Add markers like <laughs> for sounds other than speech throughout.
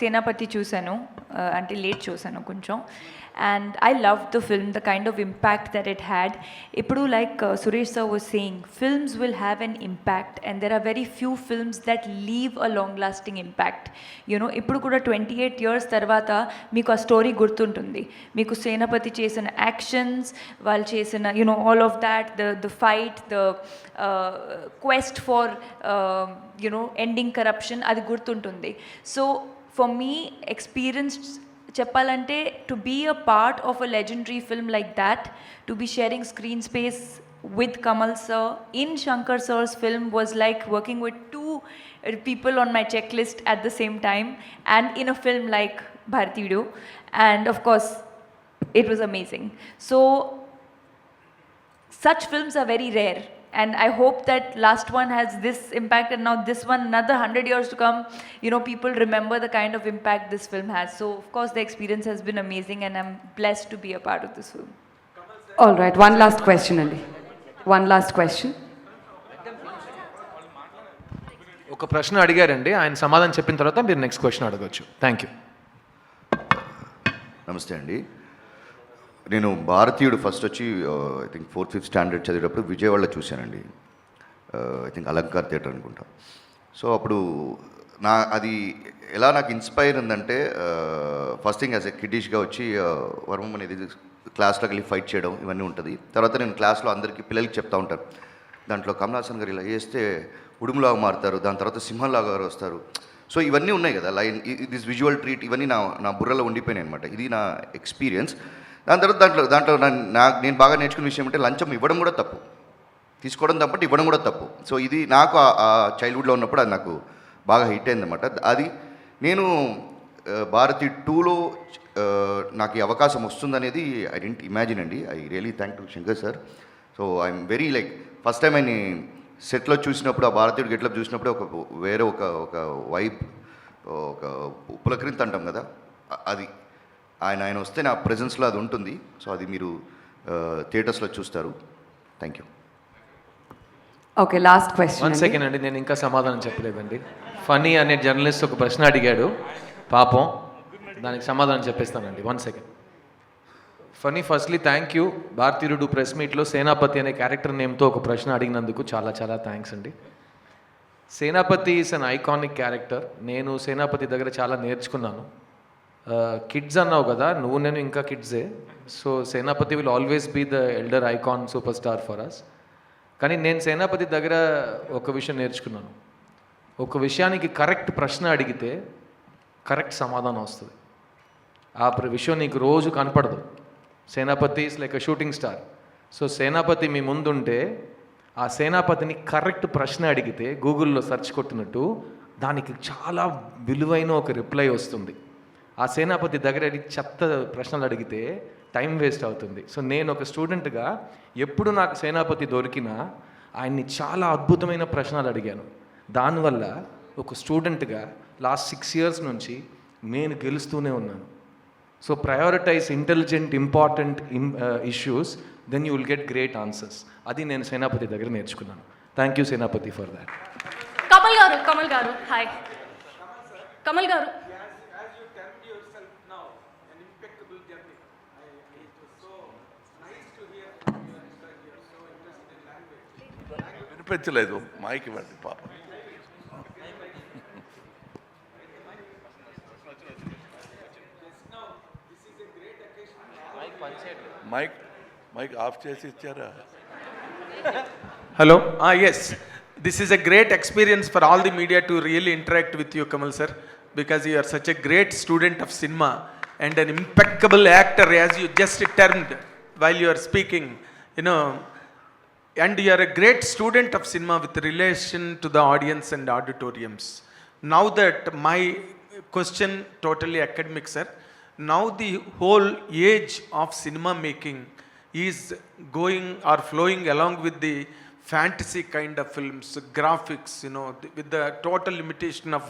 సేనాపతి చూశాను అంటే లేట్ చూశాను కొంచెం. And I love the film the kind of impact that it had ఇప్పుడు like Suresh sir was saying films will have an impact and there are very few films that leave a long lasting impact you know ఇప్పుడు కూడా twenty eight years తర్వాత మీకు ఆ story గుర్తుంటుంది. మీకు సేనాపతి చేసిన actions వాళ్ళు చేసిన you know all of that the the fight the quest for you know ending corruption అది గుర్తుంటుంది. So ఫర్ మీ ఎక్స్పీరియన్స్ చెప్పాలంటే to be a part of a legendary film like that to be sharing screen space with Kamal sir in Shankar sir's film was like working with two uh, people on my checklist at the same time and in a film like Bharati Video and of course it was amazing. So such films are very rare And i hope that last one has this impact and now this one another 100 years to come you know people remember the kind of impact this film has so of course the experience has been amazing and i'm blessed to be a part of this film all right one last question అండి one last question ఒక ప్రశ్న అడిగారండి ఆయన సమాధానం చెప్పిన తర్వాత మీరు next question అడగచ్చు థ్యాంక్ యూ నమస్తే అండి నేను భారతీయుడు ఫస్ట్ వచ్చి I think fourth fifth standard చదివేటప్పుడు విజయవాడలో చూశానండి. ఐ థింక్ అలంకార్ థియేటర్ అనుకుంటా. సో అప్పుడు నా అది ఎలా నాకు ఇన్స్పైర్ ఉందంటే ఫస్ట్ థింగ్ యాజ్ ఎ కిడ్డిష్గా వచ్చి వర్మం అనేది క్లాస్లోకి వెళ్ళి ఫైట్ చేయడం ఇవన్నీ ఉంటుంది. తర్వాత నేను క్లాస్లో అందరికీ పిల్లలకి చెప్తా ఉంటాను దాంట్లో కమలాసన్ గారు ఇలా చేస్తే ఉడుములాగా మారుతారు దాని తర్వాత సింహంలాగా గారు వస్తారు. సో ఇవన్నీ ఉన్నాయి కదా లైన్ దిస్ విజువల్ ట్రీట్ ఇవన్నీ నా నా బుర్రలో ఉండిపోయినాయి అనమాట ఇది నా ఎక్స్పీరియన్స్. దాని తర్వాత దాంట్లో దాంట్లో నాకు నా నేను బాగా నేర్చుకున్న విషయం అంటే లంచం ఇవ్వడం కూడా తప్పు. తీసుకోవడం తప్పటి ఇవ్వడం కూడా తప్పు. సో ఇది నాకు ఆ- చైల్డ్హుడ్లో ఉన్నప్పుడు అది నాకు బాగా హిట్ అయిందన్నమాట. అది నేను భారతి టూలో నాకు ఈ అవకాశం వస్తుందనేది ఐ డెంట్ ఇమాజిన్ అండి. I really thank to Shankar sir so I'm very like first time ఆయన సెట్లో చూసినప్పుడు ఆ భారతీయుడు గెట్లో చూసినప్పుడు ఒక వేరే ఒక ఒక వైబ్ ఒక ఉపలకరింత అంటాం కదా. అది ఆయన ఆయన వస్తే నా ప్రజెన్స్లో అది ఉంటుంది. సో అది మీరు థియేటర్స్లో చూస్తారు. Thank you okay last question one second అండి నేను ఇంకా సమాధానం చెప్పలేదండి. ఫనీ అనే జర్నలిస్ట్ ఒక ప్రశ్న అడిగాడు. పాపం. దానికి సమాధానం చెప్పేస్తానండి. One second funny firstly thank you Bharateeyudu press మీట్లో సేనాపతి అనే క్యారెక్టర్ నేమ్తో ఒక ప్రశ్న అడిగినందుకు చాలా చాలా థ్యాంక్స్ అండి. Senapathi is an iconic character నేను సేనాపతి దగ్గర చాలా నేర్చుకున్నాను. కిడ్స్ అన్నావు కదా నువ్వు నేను ఇంకా కిడ్సే so Senapathi will always be the elder icon super star for us కానీ నేను సేనాపతి దగ్గర ఒక విషయం నేర్చుకున్నాను. ఒక విషయానికి కరెక్ట్ ప్రశ్న అడిగితే కరెక్ట్ సమాధానం వస్తుంది. ఆ విషయం నీకు రోజు కనపడదు. Senapathi is like a shooting star so Senapathi మీ ముందుంటే ఆ సేనాపతిని కరెక్ట్ ప్రశ్న అడిగితే గూగుల్లో సెర్చ్ కొట్టినట్టు దానికి చాలా విలువైన ఒక రిప్లై వస్తుంది. ఆ సేనాపతి దగ్గర చెత్త ప్రశ్నలు అడిగితే టైం వేస్ట్ అవుతుంది. సో నేను ఒక స్టూడెంట్గా ఎప్పుడు నాకు సేనాపతి దొరికినా ఆయన్ని చాలా అద్భుతమైన ప్రశ్నలు అడిగాను. దానివల్ల ఒక స్టూడెంట్గా లాస్ట్ సిక్స్ ఇయర్స్ నుంచి నేను గెలుస్తూనే ఉన్నాను. So prioritize intelligent important issues then you will get great answers. అది నేను సేనాపతి దగ్గర నేర్చుకున్నాను. Thank you Senapathi for that. Kamal garu Kamal garu hi. Kamal గారు వినిపించలేదు మైక్ ఇవ్వండి పాప మైక్ మైక్ ఆఫ్ చేసి ఇచ్చారా Hello. Ah, yes. This is a great experience for all the media to really interact with you, Kamal sir, because you are such a great student of cinema and an impeccable actor, as you just termed while you are speaking. and you are a great student of cinema with relation to the audience and auditoriums. Now that my question totally academic, sir. Now the whole age of cinema making is going or flowing along with the fantasy kind of films, graphics, you know, th- with the total limitation of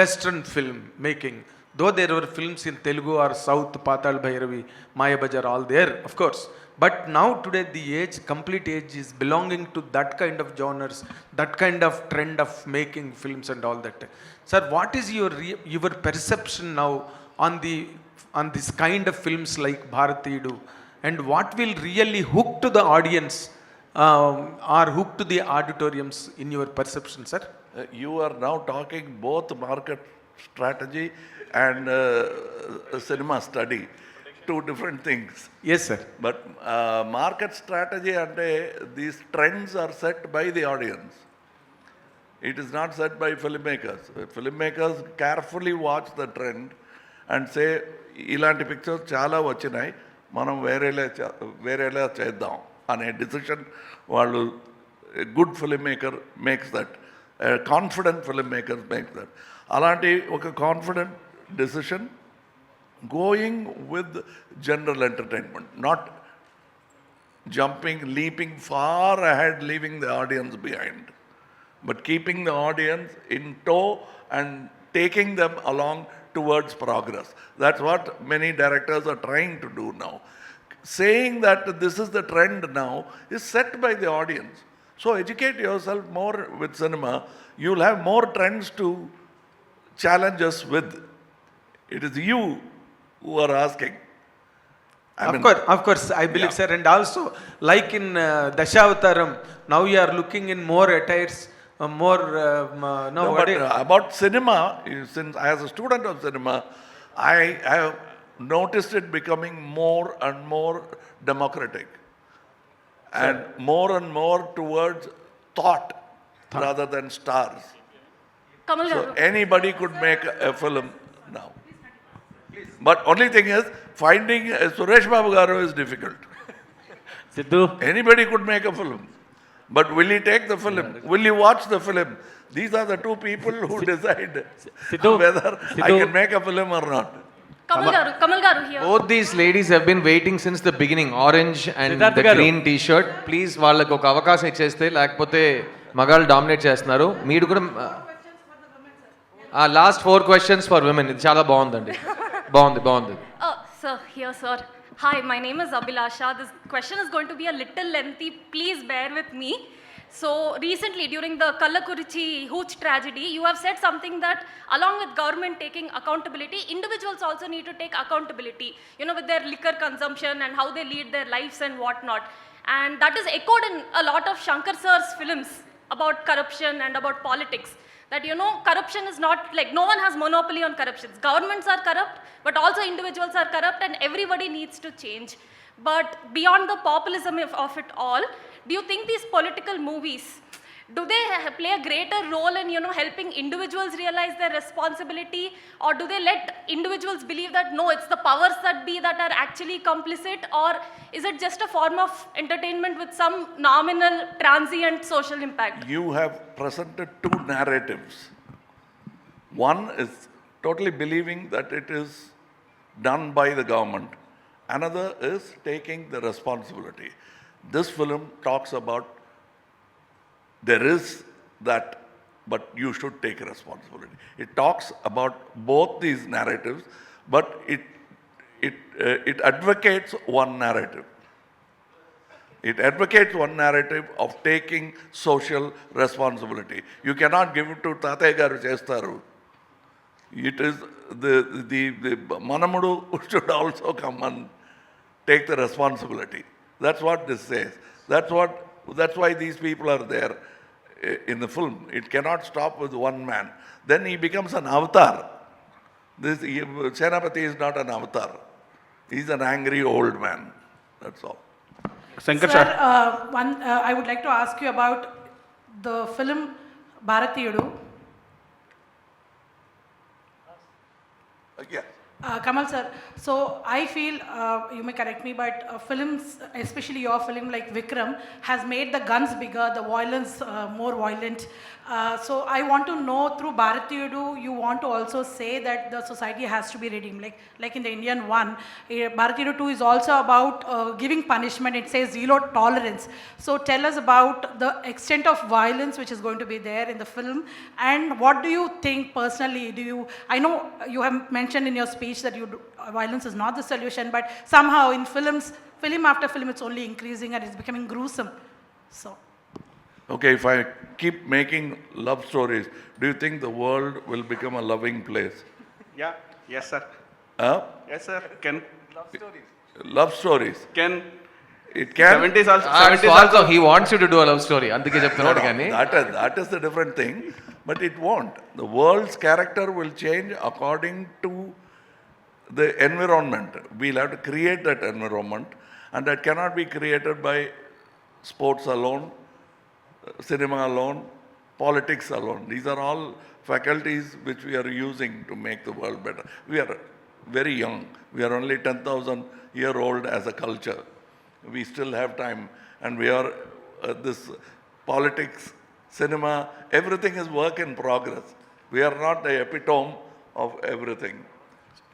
Western film making. Though there were films in Telugu or South, Patal Bhairavi, Maya Bajar, all there, of course. But now today the age complete age is belonging to that kind of genres that kind of trend of making films and all that. Sir what is your your perception now on the on this kind of films like bharatidu and what will really hook to the audience um, or hook to the auditoriums in your perception sir? Uh, You are now talking both market strategy and uh, cinema study, two different things yes sir but market strategy అంటే these trends are set by the audience it is not set by film makers film makers carefully watch the trend and say ఇలాంటి pictures చాలా వచ్చినాయి. మనం వేరేలా వేరేలా చేద్దాం. అనే decision వాళ్ళు good film maker makes that confident film makers makes that అలాంటి ఒక confident decision going with general entertainment, not jumping, leaping far ahead, leaving the audience behind, but keeping the audience in tow and taking them along towards progress. That's what many directors are trying to do now. Saying that this is the trend now is set by the audience. So educate yourself more with cinema. You'll have more trends to challenge us with. It is you who are asking. I of mean- course, of course, I believe, Yeah. sir. And also, like in uh, Dashavataram, now you are looking in more attires, uh, more. Um, uh, no, No, what but uh, about cinema, since I as a student of cinema, I have noticed it becoming more and more democratic and more and more towards thought rather than stars. Kamal So garu. anybody could make a a film but only thing is finding Suresh Babu garu is difficult Siddhu anybody could make a film but will you take the film will you watch the film these are the two people who decide whether I can make a film or not వాళ్ళకి ఒక అవకాశం ఇచ్చేస్తే లేకపోతే మగాళ్ళు dominate చేస్తున్నారు. మీరు కూడా last four questions for women ఇది చాలా బాగుందండి. బాగుంది బాగుంది Uh, sir, here, sir. Hi, my name is Abhilasha. This question is going to be a little lengthy. Please bear with me. So, recently, during the Kallakurichi Hooch tragedy, you have said something that, along with government taking accountability, individuals also need to take accountability, you know, with their liquor consumption and how they lead their lives and whatnot. And that is echoed in a lot of Shankar sir's films about corruption and about politics that you know corruption is not like no one has monopoly on corruptions governments are corrupt but also individuals are corrupt and everybody needs to change. But beyond the populism of, of it all do you think these political movies do they play a greater role in you know helping individuals realize their responsibility or do they let individuals believe that no it's the powers that be that are actually complicit or is it just a form of entertainment with some nominal transient social impact You have presented two narratives. One is totally believing that it is done by the government. Another is taking the responsibility. This film talks about there is that, but you should take responsibility. It talks about both these narratives, but it, it, uh, it advocates one narrative. It advocates one narrative of taking social responsibility. You cannot give it to Tataya garu chestaru. It is the, the, the Manamudu <laughs> should also come and take the responsibility. That's what this says. That's what, that's why these people are there in the film. It cannot stop with one man. Then he becomes an avatar. This, he- Senapati is not an avatar. He's an angry old man. That's all. Shankar Sir, sir. uh, one, uh, I would like to ask you about the film Bharatiyudu. Uh, Yeah. Uh, Kamal sir, so I feel, uh, you may correct me, but uh, films, especially your film like Vikram, has made the guns bigger, the violence uh, more violent. Uh, so I want to know through Bharatiyudu, you want to also say that the society has to be redeemed. Like, like in the Indian one, eh, Bharatiyudu 2 is also about uh, giving punishment. It says zero tolerance. So tell us about the extent of violence which is going to be there in the film. And what do you think personally? Do you, I know you have mentioned in your speech that you, do, uh, violence is not the solution, but somehow in films, film after film, it's only increasing and it's becoming gruesome. So. Okay, if I keep making love stories, do you think the world will become a loving place? Yeah, yes, sir. Huh? Yes, sir. Can, Love stories. can, It can. 70s also, Ah, 70s also also. he wants you to do a love story అందుకే No, చెప్తున్నాడు no, కానీ that is, that is the different thing, but it won't. The world's character will change according to the environment. We'll have to create that environment, and that cannot be created by sports alone, uh, cinema alone, politics alone. These are all faculties which we are using to make the world better. We are very young. We are only 10,000 year old as a culture. We still have time, and we are uh, this politics, cinema, everything is work in progress. We are not the epitome of everything.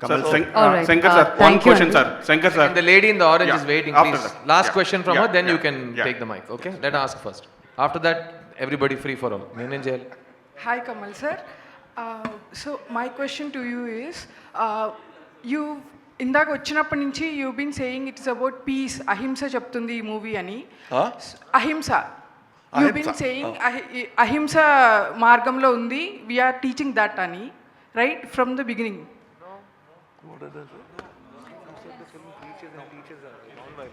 Sir, So- Sen- All uh, right. Uh, sir, one thank you, question, Anil. sir. Shankar sir. And the lady in the orange Yeah, is waiting, after please. that. Last Yeah, question from yeah, her, then you can yeah. take the mic, okay? Let her ask first. After that, everybody free for all. నేనేం చేయాలి? Hi, Kamal sir. Uh, so my question to you is, uh, you ఇందాక వచ్చినప్పటి నుంచి you been saying it's about peace అహింస చెప్తుంది ఈ movie అని? అహింస. యూ బీన్ సేయింగ్ అహింస మార్గంలో ఉంది. వీఆర్ టీచింగ్ దట్ అని. Right from the beginning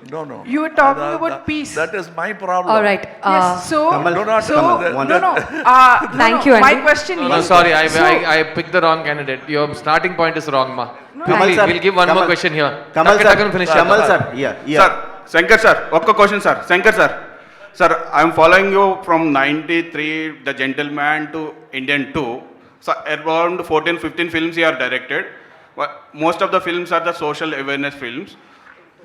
No, no. You were talking that, about that, peace. That is my problem. All right. Uh, yes, so, Kamal, do not so no, no. Uh, <laughs> thank no, you. My question no, is. No, sorry, I, so, I, I picked the wrong candidate. Your starting point is wrong, ma. No, Kamal, sir, we'll give one Kamal, more question here. Kamal, Taka, sir. can finish Kamal, sir. Yeah, yeah. Sir, Shankar, sir. One question, sir. Shankar, sir. Sir, I am following you from 93, The Gentleman to Indian 2. So, around 14, 15 films you are directed. Most of the films are the social awareness films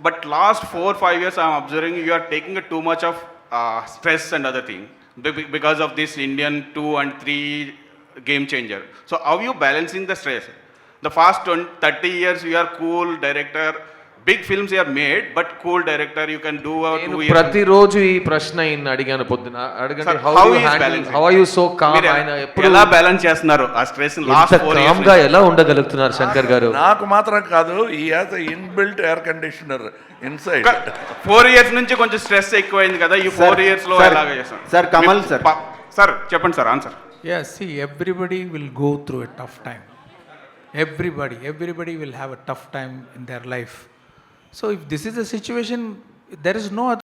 but last four five years i'm observing you are taking too much of uh, stress and other thing because of this indian two and three game changer. So how you balancing the stress? The first 20, 30 years you are cool director big films are made but cool director you can do ప్రతిరోజు ఈ ప్రశ్న అడిగాను పొద్దున. అడగండి how you so calm ఆయన ఎప్పుడు ఎలా balance చేస్తున్నారు? ఆ స్ట్రెస్ లాస్ట్ కామ్గా ఎలా ఉండగలుగుతున్నారు శంకర్ గారు? నాకు మాత్రం కాదు ఈ as inbuilt air conditioner inside four years నుంచి కొంచెం స్ట్రెస్ ఎక్కువైంది కదా ఈ ఫోర్ ఇయర్స్లో ఎలా చేశారు సార్ కమల్ సార్ సార్ చెప్పండి sir answer yes see everybody will go through a tough time everybody everybody will have a tough time in their life So if this is the situation, there is no other